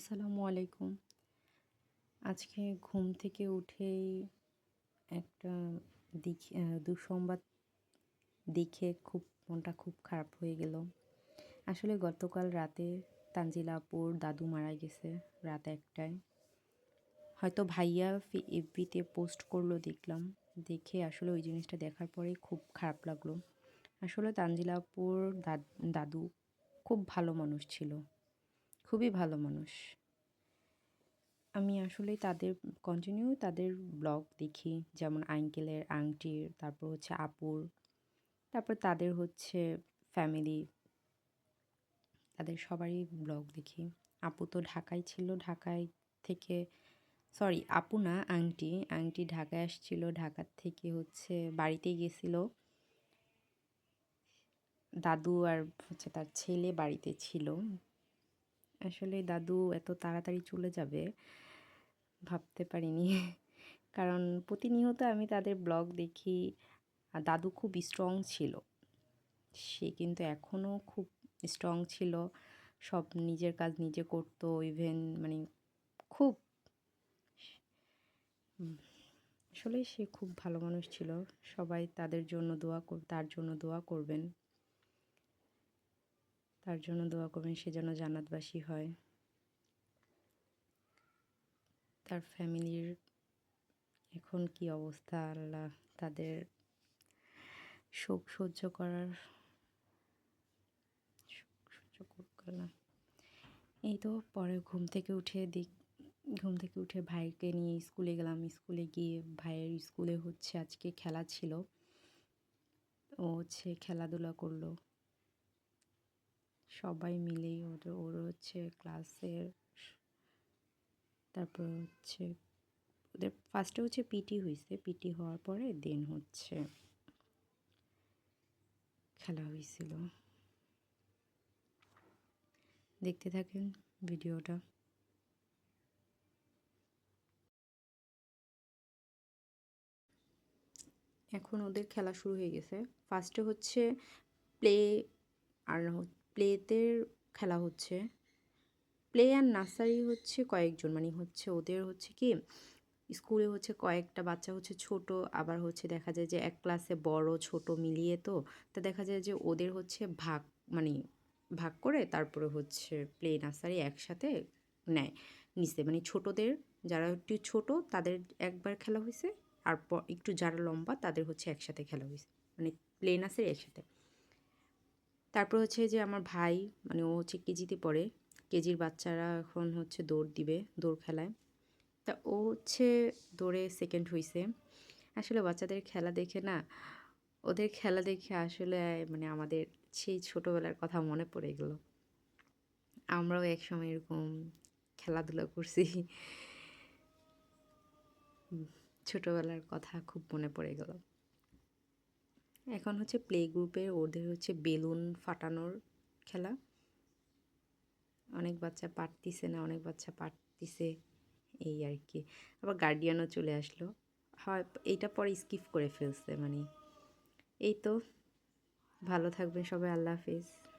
আসসালামু আলাইকুম। আজকে ঘুম থেকে উঠেই একটা দেখি দুঃসংবাদ দেখে খুব, মনটা খুব খারাপ হয়ে গেল। আসলে গতকাল রাতে তানজিলাপুর দাদু মারা গেছে রাত একটায়। হয়তো ভাইয়া এফবিতে পোস্ট করল দেখলাম। দেখে আসলে ওই জিনিসটা দেখার পরে খুব খারাপ লাগল। আসলে তানজিলাপুর দাদু খুব ভালো মানুষ ছিল। খুবই ভালো মানুষ। আমি আসলে তাদের কন্টিনিউ তাদের ব্লগ দেখি, যেমন আঙ্কেলের আংটির তারপর হচ্ছে আপুর, তারপর তাদের হচ্ছে ফ্যামিলি তাদের সবারই ব্লগ দেখি। আপু তো ঢাকায় ছিল, ঢাকায় থেকে সরি আপু না আংটি আংটি ঢাকায় আসছিল, ঢাকার থেকে হচ্ছে বাড়িতে গেছিল। দাদু আর হচ্ছে তার ছেলে বাড়িতে ছিল। আসলে দাদু এত তাড়াতাড়ি চলে যাবে, ভাবতে পারিনি। কারণ প্রতিনিয়ত আমি তাদের ব্লগ দেখি, আর দাদু খুব স্ট্রং ছিল। সে কিন্তু এখনও খুব স্ট্রং ছিল। সব নিজের কাজ নিজে করতো ইভেন মানে খুব। আসলে সে খুব ভালো মানুষ ছিল। সবাই তাদের জন্য দোয়া তার জন্য দোয়া করবেন। তার জন্য দোয়া করবেন, সে যেন জান্নাতবাসী হয়। তার ফ্যামিলির এখন কি অবস্থা? আল্লাহ তাদের শোক সহ্য করার সহ্য করুক না এই তো পরে ঘুম থেকে উঠে দেখ ঘুম থেকে উঠে ভাইকে নিয়ে স্কুলে গেলাম। স্কুলে গিয়ে ভাইয়ের স্কুলে হচ্ছে আজকে খেলা ছিল। ও হচ্ছে খেলাধুলা করল। সবাই মিলেই ওদের ওর হচ্ছে ক্লাসের তারপর হচ্ছে ওদের ফার্স্টে হচ্ছে পিটি হয়েছে পিটি হওয়ার পরে দেন হচ্ছে খেলা হয়েছিল দেখতে থাকেন ভিডিওটা। এখন ওদের খেলা শুরু হয়ে গেছে। ফার্স্টে হচ্ছে প্লে আর প্লেতে খেলা হচ্ছে। প্লে আর নার্সারি হচ্ছে কয়েকজন মানে হচ্ছে ওদের হচ্ছে কি, স্কুলে হচ্ছে কয়েকটা বাচ্চা হচ্ছে ছোট, আবার হচ্ছে দেখা যায় যে এক ক্লাসে বড়, ছোট মিলিয়ে তো, তা দেখা যায় যে ওদের হচ্ছে ভাগ মানে ভাগ করে তারপরে হচ্ছে প্লে, নার্সারি একসাথে নেয় নিচে। মানে ছোটদের, যারা একটু ছোট, তাদের একবার খেলা হয়েছে আর একটু যারা লম্বা, তাদের হচ্ছে একসাথে খেলা হয়েছে মানে প্লে, নার্সারি একসাথে। তারপর হচ্ছে যে আমার ভাই মানে ও হচ্ছে কেজিতে পড়ে। কেজির বাচ্চারা এখন হচ্ছে দৌড় দিবে, দৌড় খেলায়। তা ও হচ্ছে দৌড়ে সেকেন্ড হয়েছে আসলে বাচ্চাদের খেলা দেখে না, ওদের খেলা দেখে আসলে মানে আমাদের সেই ছোটোবেলার কথা মনে পড়ে গেলো। আমরাও একসময় এরকম খেলাধুলা করছি। ছোটোবেলার কথা খুব মনে পড়ে গেল। এখন হচ্ছে প্লে গ্রুপে ওদের হচ্ছে বেলুন ফাটানোর খেলা। অনেক বাচ্চা পারতিছে না, অনেক বাচ্চা পারতিছে, এই আর কি। আবার গার্ডিয়ানও চলে আসলো। হয়, এইটা পরে স্কিপ করে ফেলছে মানে। এই তো, ভালো থাকবেন সবাই, আল্লাহ হাফিজ।